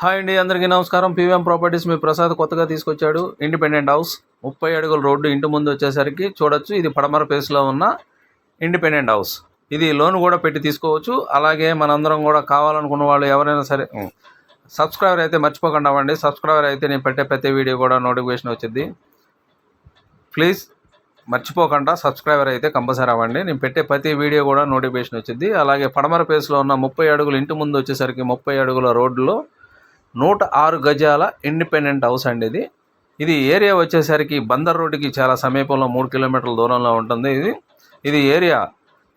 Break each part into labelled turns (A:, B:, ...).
A: Hi అండి అందరికీ నమస్కారం. పీవీఎం ప్రాపర్టీస్ మీ ప్రసాద్ కొత్తగా తీసుకొచ్చాడు. ఇండిపెండెంట్ హౌస్ ముప్పై అడుగుల రోడ్డు ఇంటి ముందు వచ్చేసరికి చూడొచ్చు. ఇది పడమర పేస్లో ఉన్న ఇండిపెండెంట్ హౌస్. ఇది లోన్ కూడా పెట్టి తీసుకోవచ్చు. అలాగే మనందరం కూడా కావాలనుకున్న వాళ్ళు ఎవరైనా సరే సబ్స్క్రైబర్ అయితే మర్చిపోకుండా అవ్వండి. సబ్స్క్రైబర్ అయితే నేను పెట్టే ప్రతి వీడియో కూడా నోటిఫికేషన్ వచ్చింది ప్లీజ్ మర్చిపోకుండా సబ్స్క్రైబర్ అయితే కంపల్సరీ అవ్వండి. నేను పెట్టే ప్రతి వీడియో కూడా నోటిఫికేషన్ వచ్చింది అలాగే పడమర పేస్లో ఉన్న ముప్పై అడుగులు ఇంటి ముందు వచ్చేసరికి ముప్పై అడుగుల రోడ్డులో నూట ఆరు గజాల ఇండిపెండెంట్ హౌస్ అండి ఇది. ఇది ఏరియా వచ్చేసరికి బందర్ రోడ్డుకి చాలా సమీపంలో మూడు కిలోమీటర్ల దూరంలో ఉంటుంది ఇది. ఇది ఏరియా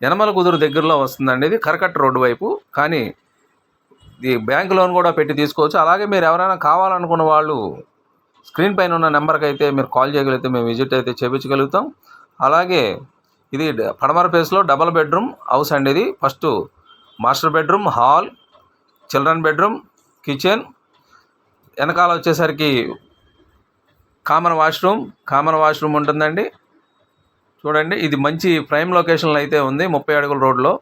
A: యనమల కుదురు దగ్గరలో వస్తుందండి ఇది కరకట్ రోడ్డు వైపు. కానీ ఇది బ్యాంక్ లోన్ కూడా పెట్టి తీసుకోవచ్చు. అలాగే మీరు ఎవరైనా కావాలనుకున్న వాళ్ళు స్క్రీన్ పైన ఉన్న నెంబర్కి అయితే మీరు కాల్ చేయగలిగితే మేము విజిట్ అయితే చేయించగలుగుతాం అలాగే ఇది పడమర ప్లేస్లో డబల్ బెడ్రూమ్ హౌస్ అండి ఇది. First master bedroom hall children bedroom kitchen వెనకాల వచ్చేసరికి కామన్ వాష్రూమ్ కామన్ వాష్రూమ్ ఉంటుందండి. చూడండి ఇది మంచి ప్రైమ్ లొకేషన్లో అయితే ఉంది ముప్పై అడుగుల రోడ్లో.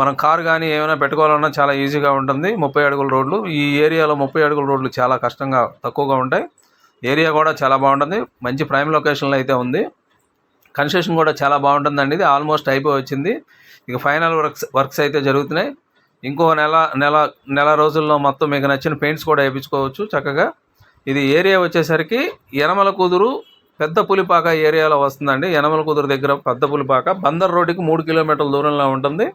A: మనం కారు కానీ ఏమైనా పెట్టుకోవాలన్నా చాలా ఈజీగా ఉంటుంది ముప్పై అడుగుల రోడ్లు. ఈ ఏరియాలో ముప్పై అడుగుల రోడ్లు చాలా కష్టంగా తక్కువగా ఉంటాయి. ఏరియా కూడా చాలా బాగుంటుంది మంచి ప్రైమ్ లొకేషన్లో అయితే ఉంది. కన్స్ట్రక్షన్ కూడా చాలా బాగుంటుందండి ఇది ఆల్మోస్ట్ అయిపోయి వచ్చింది. ఇక ఫైనల్ వర్క్స్ వర్క్స్ అయితే జరుగుతున్నాయి. ఇంకో నెల నెల నెల రోజుల్లో మొత్తం మీకు నచ్చిన పెయింట్స్ కూడా వేయించుకోవచ్చు చక్కగా. ఇది ఏరియా వచ్చేసరికి యనమల కుదురు పెద్ద పులిపాక ఏరియాలో వస్తుందండి. యనమల కుదురు దగ్గర పెద్ద పులిపాక. బందర్ రోడ్డుకి మూడు కిలోమీటర్ల దూరంలో ఉంటుంది.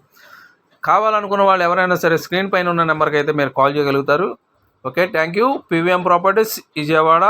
A: కావాలనుకున్న వాళ్ళు ఎవరైనా సరే స్క్రీన్ పైన ఉన్న నెంబర్కి అయితే మీరు కాల్ చేయగలుగుతారు. Okay thank you. PVM properties Vijayawada.